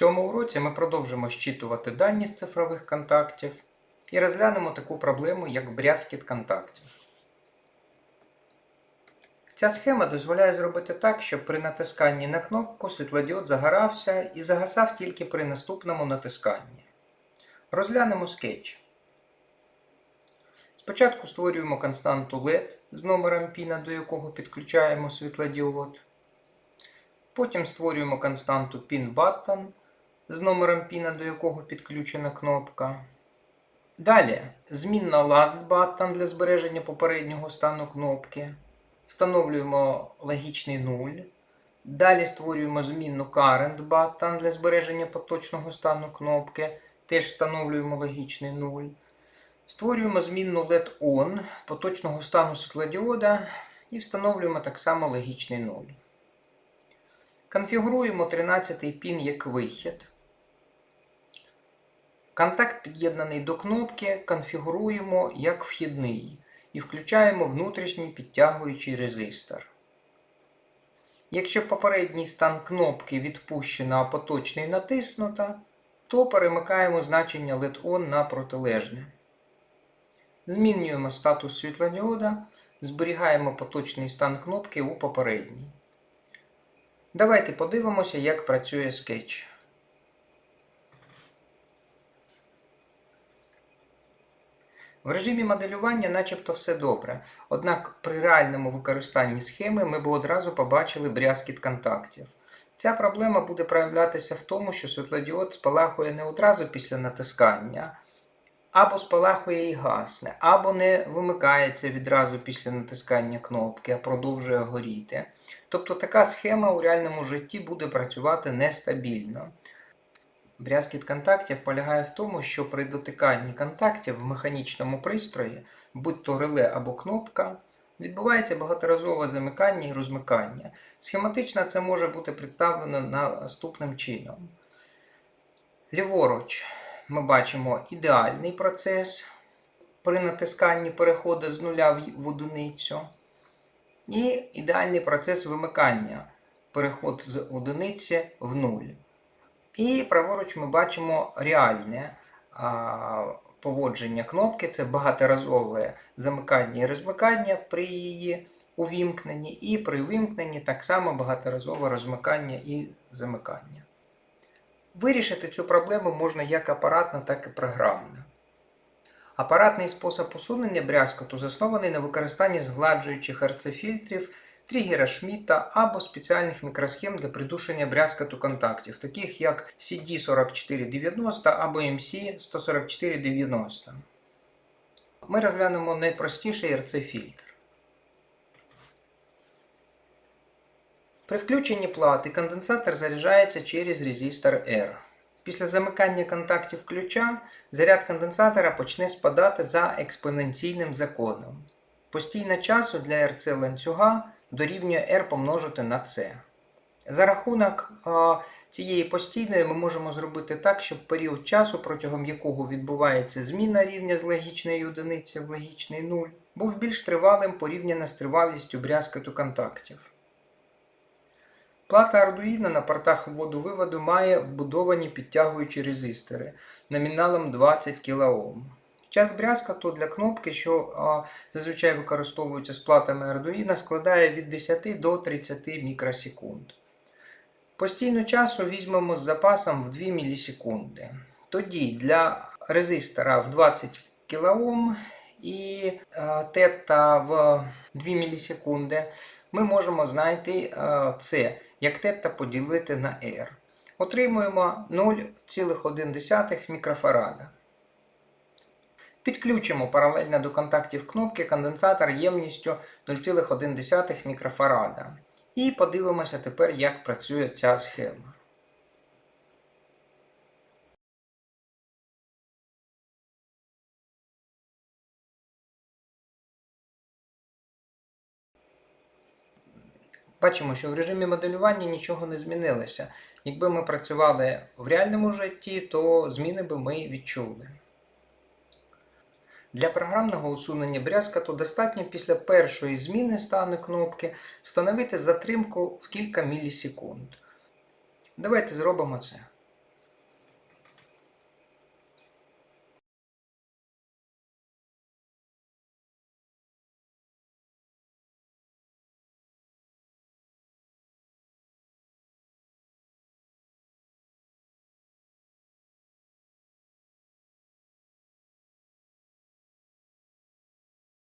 цьому уроці ми продовжимо щитувати дані з цифрових контактів і розглянемо таку проблему, як брязкіт контактів. Ця схема дозволяє зробити так, щоб при натисканні на кнопку світлодіод загорався і загасав тільки при наступному натисканні. Розглянемо скетч. Спочатку створюємо константу LED з номером піна, до якого підключаємо світлодіод. Потім створюємо константу pin-button з номером піна, до якого підключена кнопка. Далі змінна last button для збереження попереднього стану кнопки. Встановлюємо логічний 0. Далі створюємо змінну current button для збереження поточного стану кнопки. Теж встановлюємо логічний 0. Створюємо змінну LED ON поточного стану світлодіода і встановлюємо так само логічний 0. Конфігуруємо 13 пін як вихід. Контакт під'єднаний до кнопки конфігуруємо як вхідний і включаємо внутрішній підтягуючий резистор. Якщо попередній стан кнопки відпущено, а поточний натиснуто, то перемикаємо значення LED-ON на протилежне. Змінюємо статус світлодіода, зберігаємо поточний стан кнопки у попередній. Давайте подивимося, як працює скетч. В режимі моделювання начебто все добре, однак при реальному використанні схеми ми б одразу побачили брязкіт контактів. Ця проблема буде проявлятися в тому, що світлодіод спалахує не одразу після натискання, або спалахує і гасне, або не вимикається відразу після натискання кнопки, а продовжує горіти. Тобто така схема у реальному житті буде працювати нестабільно. Брязкіт контактів полягає в тому, що при дотиканні контактів в механічному пристрої, будь то реле або кнопка, відбувається багаторазове замикання і розмикання. Схематично це може бути представлено наступним чином. Ліворуч ми бачимо ідеальний процес при натисканні переходу з нуля в одиницю. І ідеальний процес вимикання переход з одиниці в нуль. І праворуч ми бачимо реальне поводження кнопки це багаторазове замикання і розмикання при її увімкненні, і при вимкненні так само багаторазове розмикання і замикання. Вирішити цю проблему можна як апаратно, так і програмно. Апаратний спосіб усунення брязкоту заснований на використанні згладжуючих РЦ-фільтрів, тригера Шмідта або спеціальних мікросхем для придушення брязкоту контактів, таких як CD4490 або MC14490. Ми розглянемо найпростіший РЦ-фільтр. При включенні плати конденсатор заряджається через резистор R. Після замикання контактів ключа заряд конденсатора почне спадати за експоненційним законом. Постійна часу для RC ланцюга дорівнює R помножити на C. За рахунок а, цієї постійної ми можемо зробити так, щоб період часу, протягом якого відбувається зміна рівня з логічної одиниці в логічний 0, був більш тривалим порівняно з тривалістю брязкоту контактів. Плата Arduino на портах вводу-виводу має вбудовані підтягуючі резистори номіналом 20 кОм. Час брязкоту для кнопки, що а, зазвичай використовуються з платами Arduino, складає від 10 до 30 мікросекунд. Постійну часу візьмемо з запасом в 2 мілісекунди. Тоді для резистора в 20 кОм і а, тета в 2 мілісекунди ми можемо знайти а, це як тета поділити на R. Отримуємо 0,1 мікрофарада. Підключимо паралельно до контактів кнопки конденсатор ємністю 0,1 мікрофарада. І подивимося тепер, як працює ця схема. Бачимо, що в режимі моделювання нічого не змінилося. Якби ми працювали в реальному житті, то зміни би ми відчули. Для програмного усунення брязкату достатньо після першої зміни стану кнопки встановити затримку в кілька мілісекунд. Давайте зробимо це.